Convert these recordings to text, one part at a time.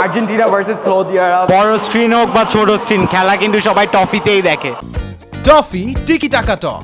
Argentina versus Saudi আরব। বড় screen হোক বা ছোট স্ক্রিন খেলা কিন্তু সবাই টফিতেই দেখে। টফি টিকি টাকা টক।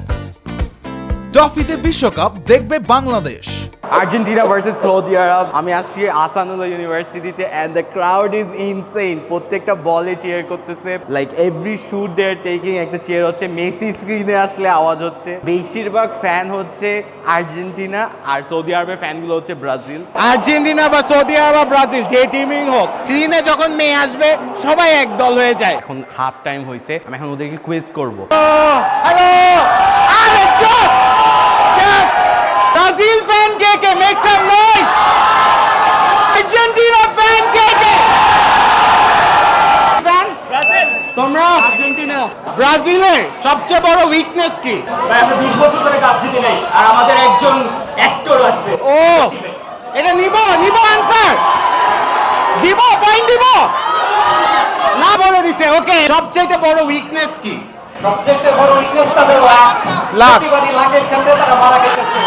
টফিতে বিশ্বকাপ দেখবে Bangladesh. Argentina versus Saudi Arab আমি আসছি আসানুল্লাহ ইউনিভার্সিটিতে and the crowd is insane প্রত্যেকটা বলে চেয়ার করতেছে। Like every shoot they are taking একটা চেয়ার হচ্ছে। মেসি স্ক্রিনে আসলে আওয়াজ হচ্ছে। বেশিরভাগ ফ্যান হচ্ছে আর্জেন্টিনা আর সৌদি আরবের ফ্যানগুলো হচ্ছে ব্রাজিল আর্জেন্টিনা বা সৌদি আরব বা ব্রাজিল যে টিমই হোক স্ক্রিনে যখন মেয়ে আসবে সবাই এক দল হয়ে যায়। এখন হাফ টাইম হয়েছে। আমি এখন ওদেরকে কুইজ করব। হ্যালো ব্রাজিল ফ্যান কে কে make some noise Argentina fan কে কে ফ্যান তোমরা আর্জেন্টিনা। ব্রাজিলের সবচেয়ে বড় উইকনেস কি? ভাই আমরা 20 বছর ধরে কাপ জিতি নাই আর আমাদের একজন অ্যাক্টর আছে ও এটা নিব নিব আনসার দিব পয়েন্ট দিব। না বলে দিছে ওকে সবচেয়ে বড় উইকনেস কি? সবচেয়ে বড় উইকনেস তাদের লাখ। লাখ। লাখের খেলতে তারা মারা গেছে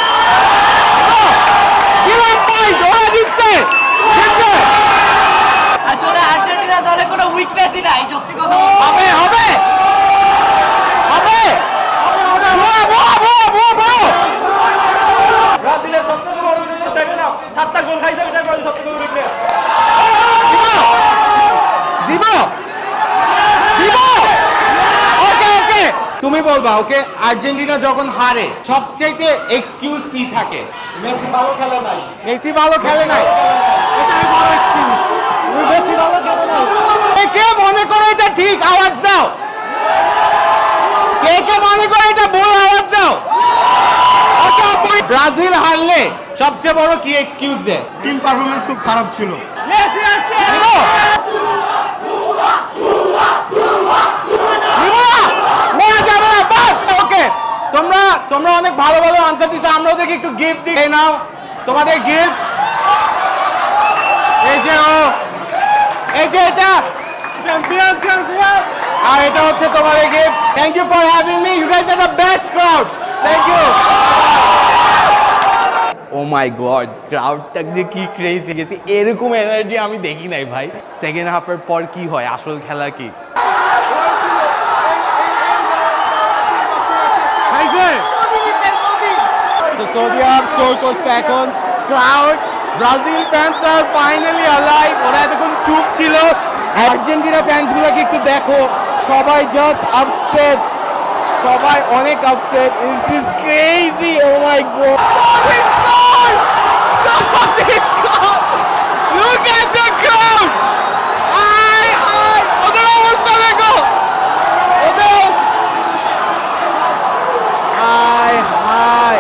দিলাম পয়েন্ট ওরা জিতছে জিতছে আসলে আর্জেন্টিনা দলে কোনো উইকনেসই নাই সত্যি কথা বলতে। হবে হবে হবে বুয়া, বুয়া, বুয়া, বুয়া, বুয়া। ব্রাজিলের সবথেকে বড় উইকনেস দেখেন না সাতটা গোল খাইছে এটা বড় সবথেকে বড় উইকনেস দিব। দিব। ওকে ওকে তুমি বলবা ওকে আর্জেন্টিনা যখন হারে সবচাইতে এক্সকিউজ কি থাকে? মেসি ভালো খেলে নাই। মেসি ভালো খেলে নাই? এটাই বড় এক্সকিউজ মেসি ভালো খেলে নাই? কে কে মনে করে এটা ঠিক? আওয়াজ দাও। কে কে মনে করে এটা ভুল? আওয়াজ দাও। ব্রাজিল হারলে সবচেয়ে বড় কি এক্সকিউজ দেয়? টিম পারফরম্যান্স খুব খারাপ ছিল দিব? দিব না? নেওয়া যাবে না, বাস। Okay, তোমরা অনেক ভালো ভালো আনসার দিছো আমরা ওদেরকে একটু গিফট দিই। নাও তোমাদের গিফট এই যে ও এই যে এটা। চ্যাম্পিয়ন চ্যাম্পিয়ন আর এটা হচ্ছে তোমাদের gift thank you for having me you guys are the best crowd thank you oh my god ক্রাউডটা যে কি ক্রেজি গেছে। এরকম এনার্জি আমি দেখি নাই ভাই। সেকেন্ড হাফের পর কি হয়? আসল খেলা কি? Saudi Arab score করছে এখন ক্রাউড ব্রাজিল ফ্যান্সরা ফাইনালি অ্যালাইভ ওরা এতক্ষণ চুপ ছিল। আর্জেন্টিনা ফ্যান্সগুলোকে একটু দেখো। সবাই জাস্ট আপসেট সবাই অনেক upset is is crazy oh my god Look at the crowd! আই আই ওদের অবস্থা দেখো ওদের অবস্থা হাই হাই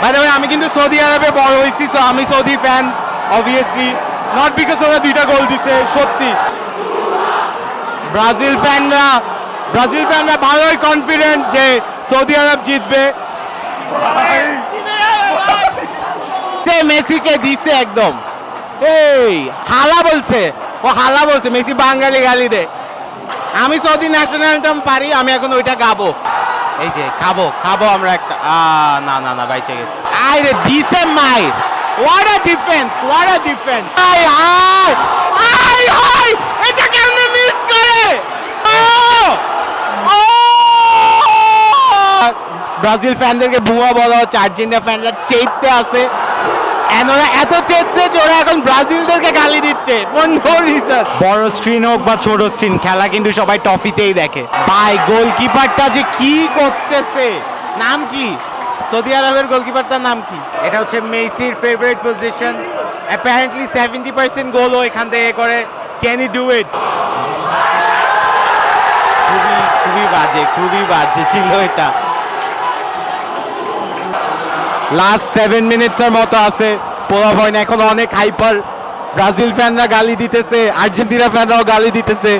বাই দ্য আমি কিন্তু সৌদি আরবে বড় হয়েছি সো আমি Saudi fan obviously not because ওরা দুইটা গোল দিছে, সত্যি। ব্রাজিল ফ্যানরা ব্রাজিল ফ্যানরা ভালোই কনফিডেন্ট যে সৌদি আরব জিতবে। মেসিকে দিছে একদম। এই, হালা বলছে। ও হালা বলছে, মেসি বাঙালি গালি দে। আমি সৌদি ন্যাশনাল অ্যান্থেম পারি, আমি এখন ওইটা গাবো। এই যে, খাব খাব আমরা একটা। না না না, বাইচে গেছে। আই রে দিছে my what a defence what a defence I আই আই আই এটা কেমনে মিস করে? ও ব্রাজিল ফ্যানদেরকে বুয়া বলা হচ্ছে আর্জেন্টিনা ফ্যানরা চেপতে আছে। ওরা এত চেপছে যে ওরা এখন ব্রাজিলদেরকে গালি দিচ্ছে ফর নো রিজন বড় স্ক্রিন হোক বা ছোট স্ক্রিন খেলা কিন্তু সবাই টফিতেই দেখে। ভাই গোলকিপারটা যে কি করতেছে? নাম কি? সৌদি আরবের গোলকিপারটার নাম কি? এটা হচ্ছে মেসির favourite position apparently seventy percent গোলও এখান থেকে করে ক্যান ই ডু ইট খুবই খুবই বাজে খুবই বাজে ছিল এটা। লাস্ট সেভেন মিনিটসের মতো আছে। পোলা ভয় না এখন অনেক হাইপার ব্রাজিল ফ্যানরা গালি দিতেছে আর্জেন্টিনা ফ্যানরাও গালি দিতেছে।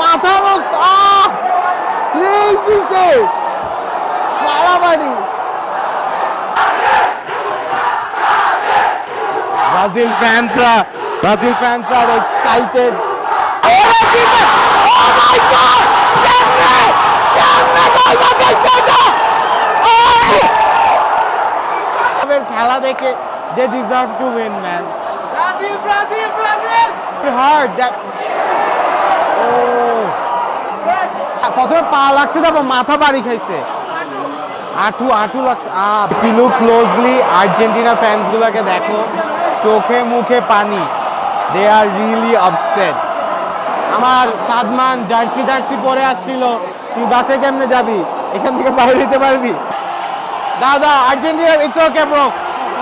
মাথা নষ্ট মারামারি ব্রাজিল ফ্যান্সরা ব্রাজিল ফ্যান্সরা আর এক্সাইটেড Oh? Oh! খেলা দেখে they deserve to win man Brazil Brazil Brazil! Hurt that Oh. প্রথমে পা লাগছে তারপর মাথা বাড়ি খাইছে। আটু আটু লাগছে আপ ক্লোজলি আর্জেন্টিনা ফ্যান্স গুলোকে দেখো। চোখে, মুখে পানি। দে আর রিয়েলি আপসেট আমার সাদমান জার্সি জার্সি পরে আসছিল। তুই বাসে কেমনে যাবি? এখান থেকে বাইরে দিতে পারবি? দাদা, Argentina it's okay bro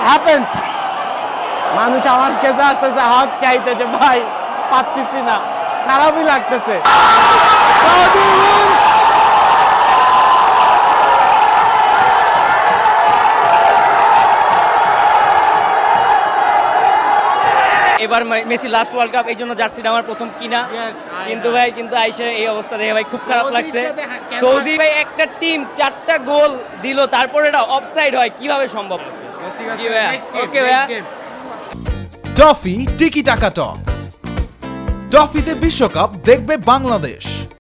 happens মানুষ আমার কাছে আসতেছে, হক চাইতেছে, ভাই, পারতেছি না। খারাপই লাগতেছে। এবার মেসি লাস্ট ওয়ার্ল্ড কাপ এই জন্য জার্সিটা আমার প্রথম কিনা। কিন্তু ভাই কিন্তু আইসে এই অবস্থা দেখে ভাই খুব খারাপ লাগছে। সৌদি ভাই একটা টিম চারটা গোল দিল তারপর এটা অফসাইড হয় কীভাবে সম্ভব? ভাইয়া। ওকে ভাইয়া। টফি টিকি টাকা টক। টফিতে বিশ্বকাপ দেখবে বাংলাদেশ।